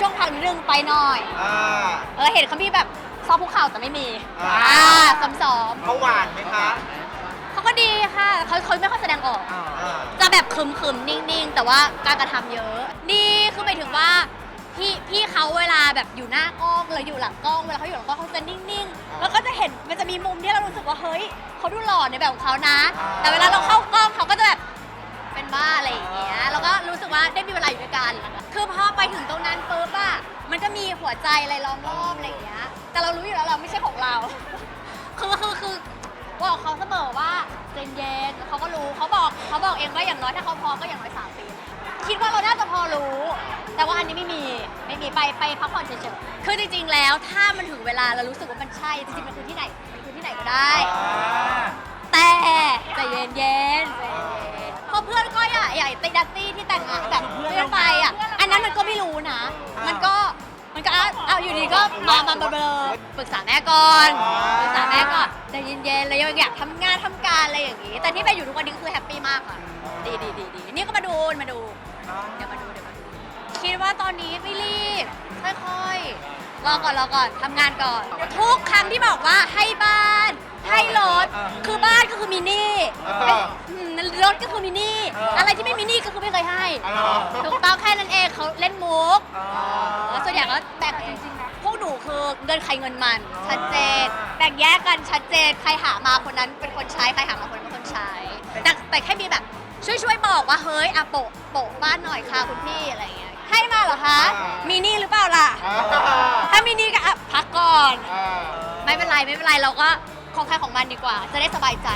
ช่วงพักนิดนึงไปหน่อย อ่า เออเห็นเขามีแบบซ้อมภูเขาแต่ไม่มีอ่า อ่าซ้อมเขาหวานไหมคะๆเขาก็ดีค่ะเขาเขาไม่ค่อยแสดงออก อ่า จะแบบคึมคึมๆ นิ่งๆ แต่ว่าการกระทำเยอะ นี่คือหมายถึงว่า พี่พี่เขาเวลาแบบอยู่หน้ากล้องหรืออยู่หลังกล้องเวลาเขาอยู่หลังกล้องเขาจะนิ่งๆ แล้วก็จะเห็นมันจะมีมุมที่เรารู้สึกว่าเฮ้ยเขาดูหล่อในแบบของเขานะ แต่เวลาเราเข้ากล้องเขาก็จะแบบ มีเวลาอยู่ด้วยกัน คือพอไปถึงตรงนั้นปุ๊บอะมันก็มีหัวใจอะไรล้อมรอบอะไรอย่างเงี้ย แต่เรารู้อยู่แล้วเราไม่ใช่ของเรา คือคือคือบอกเขาเสมอว่าเจนเย็นเขาก็รู้เขาบอกเขาบอกเองว่าอย่างน้อยถ้าเขาพอก็อย่างน้อยสามปี คิดว่าเราน่าจะพอรู้ แต่ว่าอันนี้ไม่มีไม่มีไปไปพักผ่อนเฉยๆ คือจริงๆแล้วถ้ามันถึงเวลาเรารู้สึกว่ามันใช่จริงๆมันคือที่ไหนมันคือที่ไหนก็ได้ อนก็อย่าอย่าติดัตตี้ที่แต่งงานแบบเพื่อนไปอะ อันนั้นมันก็ไม่รู้นะ มันก็มันก็เอาเอาอยู่ดีก็มามาเบลอๆปรึกษาแม่ก่อนปรึกษาแม่ก่อนใจเย็นๆแล้วยังอยากทำงานทำการอะไรอย่างนี้ แต่ที่ไปอยู่ทุกวันนี้คือแฮปปี้มากค่ะ ดีดีดีดีนี่ก็มาดูมาดู เดี๋ยวมาดูเดี๋ยวมาดูคิดว่าตอนนี้ไม่รีบ ค่อยๆ รอก่อนรอก่อนทำงานก่อน ทุกครั้งที่บอกว่าให้บ้าน ให้รถ คือบ้านก็คือมินี่ ที่ไม่มินี่ก็คือไม่เคยให้อ๋อถูกต้องแค่นั้นเองเขาเล่นมุกอ๋อแล้วส่วนใหญ่ก็แบ่งจริงๆนะพวกหนูคือเงินใครเงินมัน ชัดเจน แบ่งแยกกันชัดเจน ใครหามาคนนั้นเป็นคนใช้ ใครหามาคนนั้นเป็นคนใช้ แต่แต่แค่มีแบบ ช่วยช่วยๆบอกว่าเฮ้ยอะโปะโปะบ้านหน่อยค่ะคุณพี่อะไรอย่างเงี้ย ให้มาเหรอคะมีนี่หรือเปล่าล่ะ อ่าถ้ามีนี่ก็อะพักก่อน อ่าไม่เป็นไรไม่เป็นไรเราก็ของใครของมันดีกว่า จะได้สบายใจ